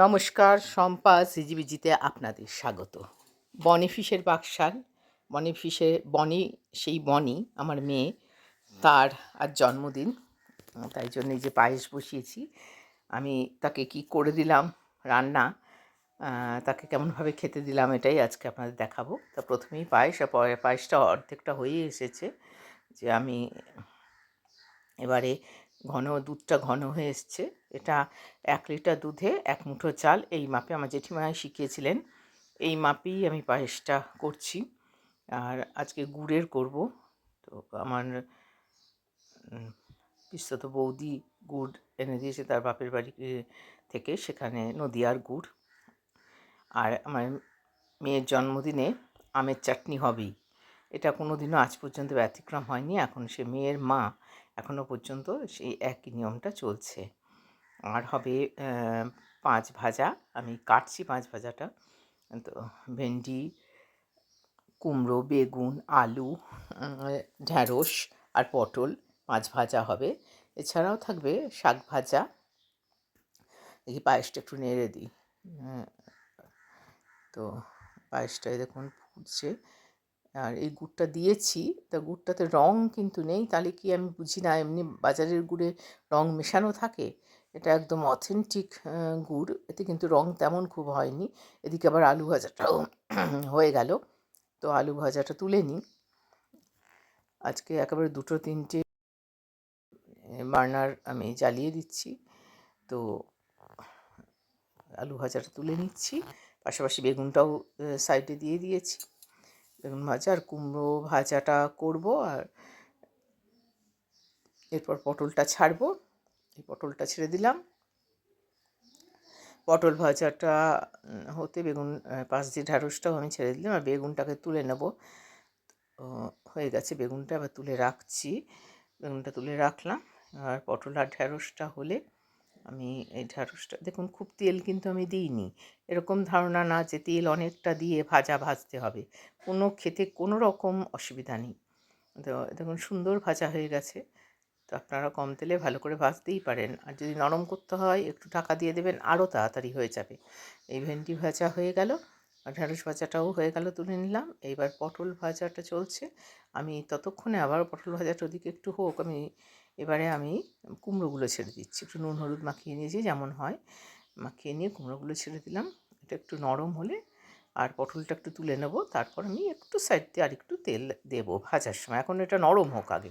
নমস্কার, শম্পা সিজিবিজিতে আপনাদের স্বাগত। বনি ফিশের বাকশাল, বনি ফিশে, বনি, সেই বনি, আমার মেয়ে, তার আজ জন্মদিন, তাই জন্য যে পায়েস বসিয়েছি। আমি তাকে কি করে দিলাম রান্না তাকে কেমনভাবে খেতে দিলাম এটাই আজকে আপনাদের দেখাবো। তা প্রথমেই পায়েস, আর পায়েসটা অর্ধেকটা হয়ে এসেছে যে আমি এবারে ঘন, দুধটা ঘন হয়ে এসছে। এটা এক লিটার দুধে এক মুঠো চাল। এই মাপে আমার জেঠিমা শিখিয়েছিলেন। এই মাপেই আমি পায়েসটা করছি। আর আজকে গুড়ের করব। তো আমার পিস্তত বৌদি গুড় এনে দিয়েছে তার বাপের বাড়ি থেকে সেখানে নদিয়ার গুড়। আর আমার মেয়ের জন্মদিনে আমের চাটনি হবেই। এটা কোনো দিনও আজ পর্যন্ত ব্যতিক্রম হয়নি। এখন সে মেয়ের মা এখনও পর্যন্ত সেই একই নিয়মটা চলছে। আর হবে পাঁচ ভাজা। আমি কাটছি পাঁচ ভাজাটা। তো ভেন্ডি, কুমড়ো, বেগুন, আলু ঢ্যাঁড়স আর পটল মাছ ভাজা হবে। এছাড়াও থাকবে শাক ভাজা। দেখি পায়েসটা একটু নেড়ে দিই। তো পায়েসটায় দেখুন ফুটছে। আর এই গুড়টা দিয়েছি, তা গুড়টাতে রং কিন্তু নেই, তাহলে কি আমি বুঝি না, এমনি বাজারের গুড়ে রং মেশানো থাকে? এটা একদম অথেন্টিক গুড়, এতে কিন্তু রং তেমন খুব হয়নি, এদিকে আবার আলু ভাজাটাও হয়ে গেল, তো আলু ভাজাটা তুলে নিই। আজকে একেবারে দুটো তিনটে বার্নার আমি জ্বালিয়ে দিচ্ছি, তো আলু ভাজাটা তুলে নিচ্ছি, পাশাপাশি বেগুনটাও সাইডে দিয়ে দিয়েছি। বেগুন ভাজা আর কুমড়ো ভাজাটা করব আর এরপর পটলটা ছাড়বো। এই পটলটা ছেড়ে দিলাম। পটল ভাজাটা হতে বেগুন পাঁচ দিয়ে ঢ্যাঁড়সটাও আমি ছেড়ে দিলাম আর বেগুনটাকে তুলে নেব। হয়ে গেছে বেগুনটা এবার তুলে রাখছি। বেগুনটা তুলে রাখলাম। আর পটল আর ঢ্যাঁড়সটা হলে আমি এই ঢ্যাঁড়সটা দেখুন খুব তেল কিন্তু আমি দিইনি। এরকম ধারণা না যে তেল অনেকটা দিয়ে ভাজা ভাজতে হবে। কোনো খেতে কোনো রকম অসুবিধা নেই। তো দেখুন সুন্দর ভাজা হয়ে গেছে। তো আপনারা কম তেলে ভালো করে ভাজতেই পারেন। আর যদি নরম করতে হয়, একটু ঢাকা দিয়ে দেবেন, আরও তাড়াতাড়ি হয়ে যাবে। এই ভেন্ডি ভাজা হয়ে গেল। আর ঢ্যাঁড়স ভাজাটাও হয়ে গেল, তুলে নিলাম। এইবার পটল ভাজাটা চলছে। আমি ততক্ষণে আবার পটল ভাজাটা ওদিকে একটু হোক, আমি এবারে আমি কুমড়োগুলো ছেড়ে দিচ্ছি। একটু নুন, হলুদ মাখিয়ে নিয়েছি, যেমন হয়। মাখিয়ে নিয়ে কুমড়োগুলো ছেড়ে দিলাম। এটা একটু নরম হলে আর পটলটা একটু তুলে নেব। তারপর আমি একটু সাইড দিয়ে আর একটু তেল দেবো ভাজার সময়। এখন এটা নরম হোক আগে।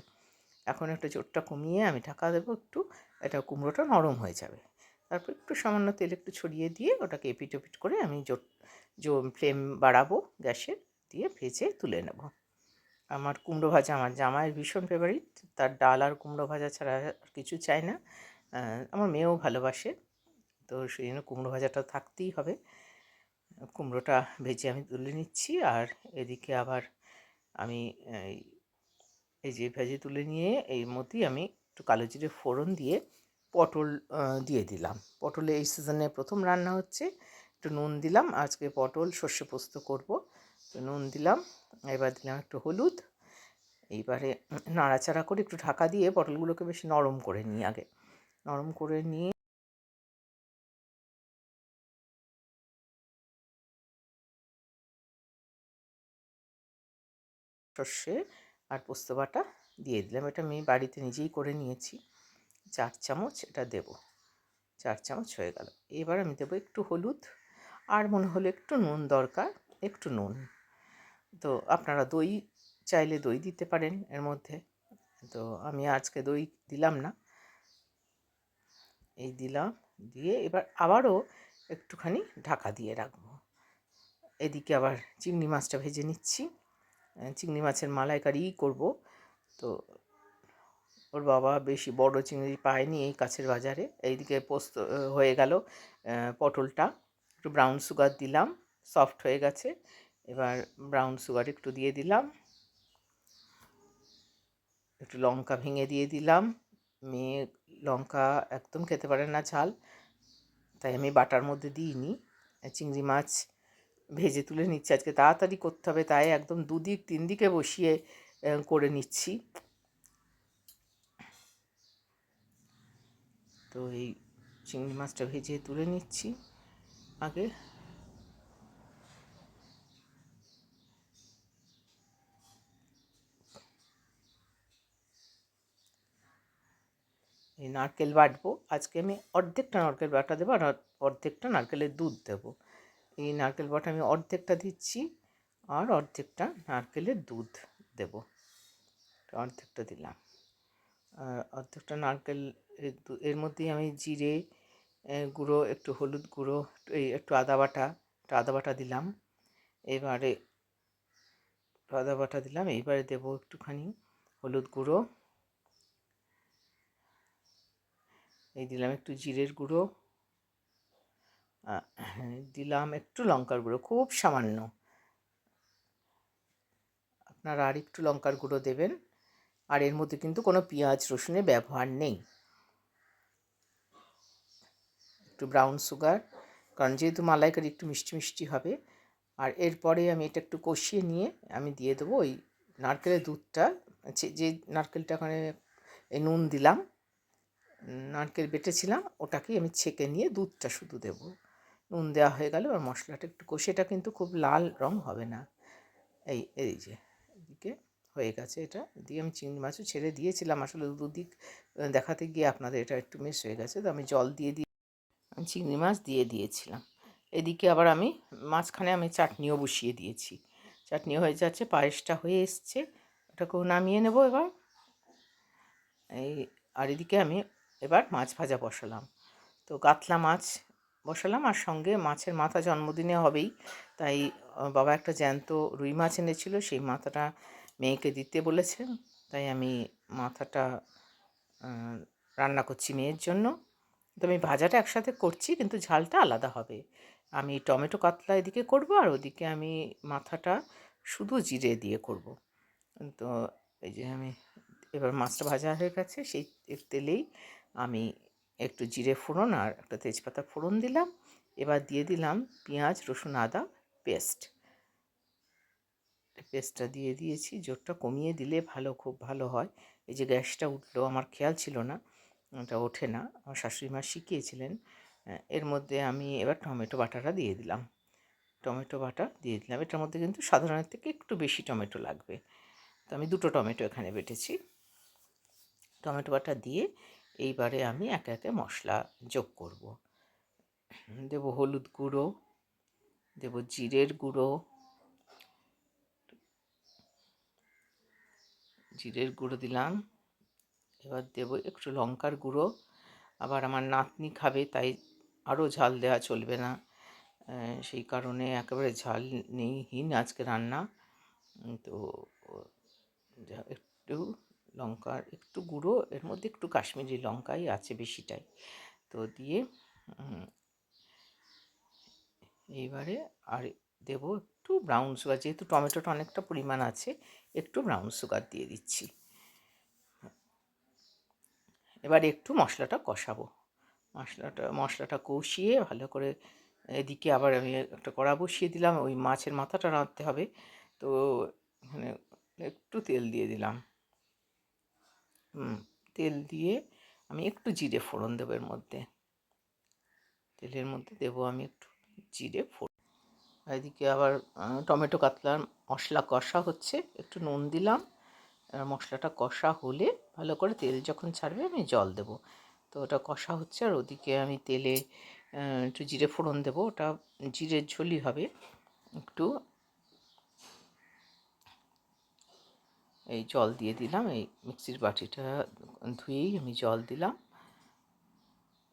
এখন একটা জোরটা কমিয়ে আমি ঢাকা দেবো একটু। এটা কুমড়োটা নরম হয়ে যাবে। তারপর একটু সামান্য তেল একটু ছড়িয়ে দিয়ে ওটাকে এপিট ওপিট করে আমি জোর জো, ফ্লেম বাড়াবো গ্যাসের। দিয়ে ভেজে তুলে নেব। আমার কুমড়ো ভাজা, আমার জামাইয়ের ভীষণ ফেভারিট তার ডাল আর কুমড়ো ভাজা ছাড়া কিছু চায় না। আমার মেয়েও ভালোবাসে, তো সেই জন্য কুমড়ো ভাজাটা থাকতেই হবে। কুমড়োটা ভেজে আমি তুলে নিচ্ছি আর এদিকে আবার আমি এই যে ভেজে তুলে নিয়ে এই মধ্যেই আমি একটু কালো জিরে ফোড়ন দিয়ে পটল দিয়ে দিলাম। পটলে এই সিজনে প্রথম রান্না হচ্ছে, একটু নুন দিলাম, আজকে পটল সর্ষে পোস্ত করব। তো নুন দিলাম এবার দিলাম একটু হলুদ। এইবারে নাড়াচাড়া করে একটু ঢাকা দিয়ে পটলগুলোকে বেশি নরম করে নিই আগে। নরম করে নিয়ে সর্ষে আর পোস্ত বাটা দিয়ে দিলাম। এটা আমি বাড়িতে নিজেই করে নিয়েছি। চার চামচ এটা দেব। চার চামচ হয়ে গেল। এবার আমি দেবো একটু হলুদ। আর মনে হলো একটু নুন দরকার, একটু নুন। তো আপনারা দই চাইলে দই দিতে পারেন এর মধ্যে। তো আমি আজকে দই দিলাম না। এই দিলাম, দিয়ে এবার আবারও একটুখানি ঢাকা দিয়ে রাখব। এদিকে আবার চিংড়ি মাছটা ভেজে নিচ্ছি। চিংড়ি মাছের মালাইকারিই করব। তো ওর বাবা বেশি বড় চিংড়ি পায়নি এই কাছের বাজারে। এইদিকে পোস্ত হয়ে গেল পটলটা। একটু ব্রাউন সুগার দিলাম সফট হয়ে গেছে। এবার ব্রাউন সুগার একটু দিয়ে দিলাম। একটু লঙ্কা ভেঙে দিয়ে দিলাম। মেয়ে লঙ্কা একদম খেতে পারে না ঝাল, তাই আমি বাটার মধ্যে দিইনি। চিংড়ি মাছ ভেজে তুলে নিচ্ছি। আজকে তাড়াতাড়ি করতে হবে, তাই একদম দুদিক তিন দিকে বসিয়ে করে নিচ্ছি। তো এই চিংড়ি মাছটা ভেজে তুলে নিচ্ছি। আগে এই নারকেল বাটবো। আজকে আমি অর্ধেকটা নারকেল বাটা দেবো আর অর্ধেকটা নারকেলের দুধ দেবো। এই নারকেল বাটা আমি অর্ধেকটা দিচ্ছি আর অর্ধেকটা নারকেলের দুধ দেবো। অর্ধেকটা দিলাম। আর অর্ধেকটা নারকেল এর মধ্যেই আমি জিরে গুঁড়ো, একটু হলুদ গুঁড়ো এই, একটু আদা বাটা, একটু আদা বাটা দিলাম। এবারে আদা বাটা দিলাম। এইবারে দেবো একটুখানি হলুদ গুঁড়ো এই দিলাম একটু জিরের গুঁড়ো। দিলাম একটু লঙ্কার গুঁড়ো, খুব সামান্য। আপনারা আর একটু লঙ্কার গুঁড়ো দেবেন। আর এর মধ্যে কিন্তু কোনো পেঁয়াজ রসুনের ব্যবহার নেই। একটু ব্রাউন সুগার কারণ যেহেতু মালাইকারি একটু মিষ্টি মিষ্টি হবে। আর এরপরে আমি এটা একটু কষিয়ে নিয়ে আমি দিয়ে দেবো ওই নারকেলের দুধটা। যে- নারকেলটা ওখানে, এই নুন দিলাম। নারকেল বেটেছিলাম, ওটাকেই আমি ছেঁকে নিয়ে দুধটা শুধু দেব। নুন দেওয়া হয়ে গেল আর মশলাটা একটু কষে, এটা কিন্তু খুব লাল রং হবে না। এই এই যে, এদিকে হয়ে গেছে এটা। দিয়ে আমি চিংড়ি মাছও ছেড়ে দিয়েছিলাম, আসলে দুদিক দেখাতে গিয়ে আপনাদের এটা একটু মিস হয়ে গেছে। তো আমি জল দিয়ে দিয়ে আমি চিংড়ি মাছ দিয়ে দিয়েছিলাম। এদিকে আবার আমি মাঝখানে আমি চাটনিও বসিয়ে দিয়েছি। চাটনি হয়ে যাচ্ছে, পায়েসটা হয়ে এসছে। ওটাকেও নামিয়ে নেব এবার। এই, আর এদিকে আমি এবার মাছ ভাজা বসালাম। তো কাতলা মাছ বসালাম আর সঙ্গে মাছের মাথা জন্মদিনে হবেই। তাই বাবা একটা জ্যান্ত রুই মাছ এনেছিল, সেই মাথাটা মেয়েকে দিতে বলেছে। তাই আমি মাথাটা রান্না করছি মেয়ের জন্য। তো আমি ভাজাটা একসাথে করছি, কিন্তু ঝালটা আলাদা হবে। আমি টমেটো কাতলা এদিকে করব আর ওদিকে আমি মাথাটা শুধু জিরে দিয়ে করব। তো এই যে আমি, এবার মাছটা ভাজা হয়ে গেছে, সেই তেলেই আমি একটু জিরে ফোড়ন আর একটা তেজপাতা ফোড়ন দিলাম। এবার দিয়ে দিলাম পেঁয়াজ, রসুন, আদা পেস্ট। পেস্টটা দিয়ে দিয়েছি, জোরটা কমিয়ে দিলে ভালো, খুব ভালো হয়। এই যে গ্যাসটা উঠল, আমার খেয়াল ছিল না এটা ওঠে না। আমার শাশুড়ি মা শিখিয়েছিলেন এর মধ্যে আমি এবার টমেটো বাটাটা দিয়ে দিলাম। টমেটো বাটা দিয়ে দিলাম। এটার মধ্যে কিন্তু সাধারণের থেকে একটু বেশি টমেটো লাগবে। তো আমি দুটো টমেটো এখানে বেটেছি। টমেটো বাটা দিয়ে এইবারে আমি একে একে মশলা যোগ করব। দেব হলুদ গুঁড়ো, দেব জিরের গুঁড়ো জিরের গুঁড়ো দিলাম। এবার দেব একটু লঙ্কার গুঁড়ো। আবার আমার নাতনি খাবে, তাই আরও ঝাল দেওয়া চলবে না। সেই কারণে একেবারে ঝাল নেইহীন আজকে রান্না। তো একটু লঙ্কার একটু গুঁড়ো, এর মধ্যে একটু কাশ্মীরি লঙ্কাই আছে বেশিটাই। তো দিয়ে এইবারে আর দেবো একটু ব্রাউন সুগার যেহেতু টমেটোটা অনেকটা পরিমাণ আছে, একটু ব্রাউন সুগার দিয়ে দিচ্ছি। এবার একটু মশলাটা কষাবো। মশলাটা মশলাটা কষিয়ে ভালো করে এদিকে আবার আমি একটা কড়া বসিয়ে দিলাম, ওই মাছের মাথাটা রাঁধতে হবে। তো এখানে একটু তেল দিয়ে দিলাম। তেল দিয়ে আমি একটু জিরে ফোড়ন দেবো এর মধ্যে। তেলের মধ্যে দেবো আমি একটু জিরে ফোড়ন। এদিকে আবার টমেটো কাতলার মশলা কষা হচ্ছে, একটু নুন দিলাম। মশলাটা কষা হলে ভালো করে তেল যখন ছাড়বে আমি জল দেব। তো ওটা কষা হচ্ছে আর ওদিকে আমি তেলে একটু জিরে ফোড়ন দেবো। ওটা জিরের ঝোলই হবে। একটু এই জল দিয়ে দিলাম। এই মিক্সির বাটিটা ধুয়েই আমি জল দিলাম।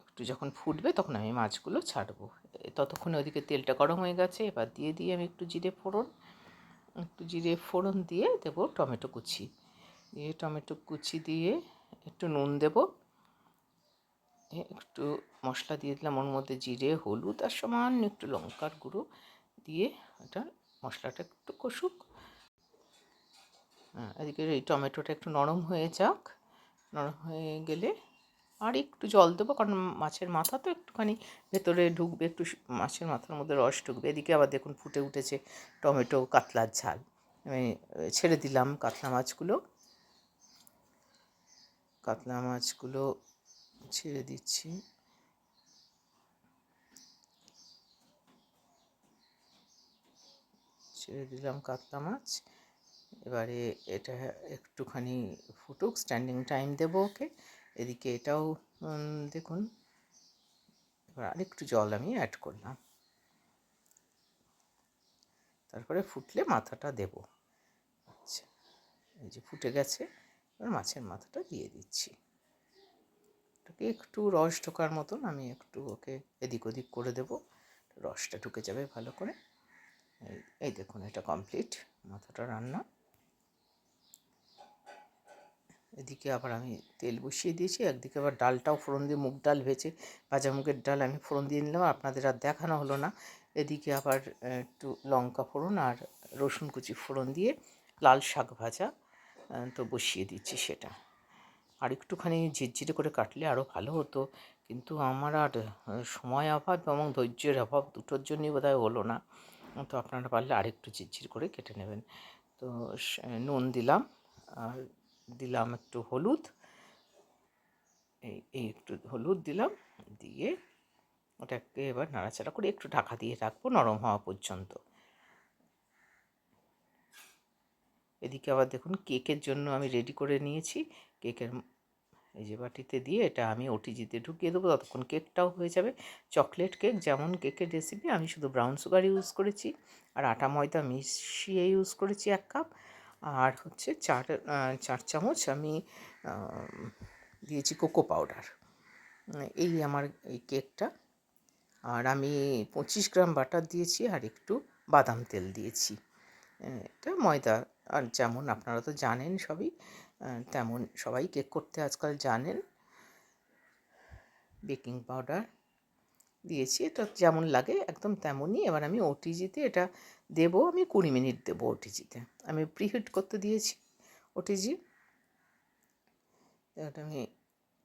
একটু যখন ফুটবে তখন আমি মাছগুলো ছাড়বো। ততক্ষণে ওদিকে তেলটা গরম হয়ে গেছে। এবার দিয়ে দিয়ে আমি একটু জিরে ফোড়ন, একটু জিরে ফোড়ন দিয়ে দেবো টমেটো কুচি। দিয়ে টমেটো কুচি দিয়ে একটু নুন দেব। একটু মশলা দিয়ে দিলাম ওর মধ্যে জিরে, হলুদ আর সামান্য একটু লঙ্কার গুঁড়ো দিয়ে এটা মশলাটা একটু কষুক। এদিকে এই টমেটোটা একটু নরম হয়ে যাক। নরম হয়ে গেলে আর একটু জল দেবো, কারণ মাছের মাথা তো একটুখানি ভেতরে ঢুকবে, একটু মাছের মাথার মধ্যে রস ঢুকবে। এদিকে আবার দেখুন ফুটে উঠেছে টমেটো কাতলার ঝাল। আমি ছেড়ে দিলাম কাতলা মাছগুলো। কাতলা মাছগুলো ছেড়ে দিচ্ছি। ছেড়ে দিলাম কাতলা মাছ। এবারে এটা একটুখানি ফুটুক স্ট্যান্ডিং টাইম দেবো ওকে। এদিকে এটাও দেখুন, এবার আরেকটু জল আমি অ্যাড করলাম। তারপরে ফুটলে মাথাটা দেব। আচ্ছা এই যে ফুটে গেছে, এবার মাছের মাথাটা দিয়ে দিচ্ছি। এটাকে একটু রস ঢোকার মতন আমি একটু ওকে এদিক ওদিক করে দেব। রসটা ঢুকে যাবে ভালো করে। এই এই দেখুন, এটা কমপ্লিট মাথাটা রান্না। এদিকে আবার আমি তেল বসিয়ে দিয়েছি, একদিকে আবার ডালটাও ফোড়ন দিয়ে মুগ ডাল ভেজে ভাজা মুগের ডাল আমি ফোড়ন দিয়ে নিলাম, আপনাদের আর দেখানো হলো না। এদিকে আবার একটু লঙ্কা ফোড়ন আর রসুন কুচি ফোড়ন দিয়ে লাল শাক ভাজা তো বসিয়ে দিচ্ছি সেটা। আর একটুখানি ঝিরঝিরে করে কাটলে আরও ভালো হতো, কিন্তু আমার আর সময় অভাব এবং ধৈর্যের অভাব দুটোর জন্যই বোধহয় হলো না। তো আপনারা পারলে আরেকটু ঝিরঝির করে কেটে নেবেন। তো নুন দিলাম আর দিলাম একটু হলুদ। এই এই একটু হলুদ দিলাম, দিয়ে ওটাকে এবার নাড়াচাড়া করে একটু ঢাকা দিয়ে রাখব নরম হওয়া পর্যন্ত। এদিকে আবার দেখুন কেকের জন্য আমি রেডি করে নিয়েছি। কেকের এই যে বাটিতে দিয়ে এটা আমি ওটিজিতে ঢুকিয়ে দেবো, ততক্ষণ কেকটাও হয়ে যাবে। চকলেট কেক যেমন কেকের রেসিপি আমি শুধু ব্রাউন সুগার ইউজ করেছি। আর আটা ময়দা মিশিয়ে ইউজ করেছি এক কাপ আর হচ্ছে চার চার চামচ আমি দিয়েছি কোকো পাউডার। এই আমার এই কেকটা। আর আমি পঁচিশ গ্রাম বাটার দিয়েছি আর একটু বাদাম তেল দিয়েছি। এটা ময়দা। আর যেমন আপনারা তো জানেন সবই তেমন সবাই কেক করতে আজকাল জানেন। বেকিং পাউডার দিয়েছি। এটা যেমন লাগে একদম তেমনই। এবার আমি ওটিজিতে এটা দেবো, আমি কুড়ি মিনিট দেবো ওটিজিতে। আমি প্রিহিট করতে দিয়েছি ওটিজি। আমি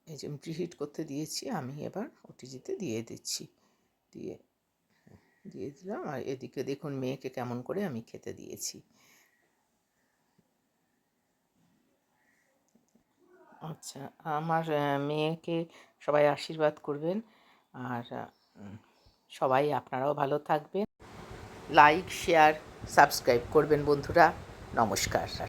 এই যে প্রিহিট করতে দিয়েছি, আমি এবার ওটিজিতে দিয়ে দিচ্ছি। দিয়ে দিয়ে দিলাম। আর এদিকে দেখুন মেয়েকে কেমন করে আমি খেতে দিয়েছি। আচ্ছা আমার মেয়েকে সবাই আশীর্বাদ করবেন। আর সবাই আপনারাও ভালো থাকবেন। লাইক শেয়ার সাবস্ক্রাইব করবেন বন্ধুরা। নমস্কার।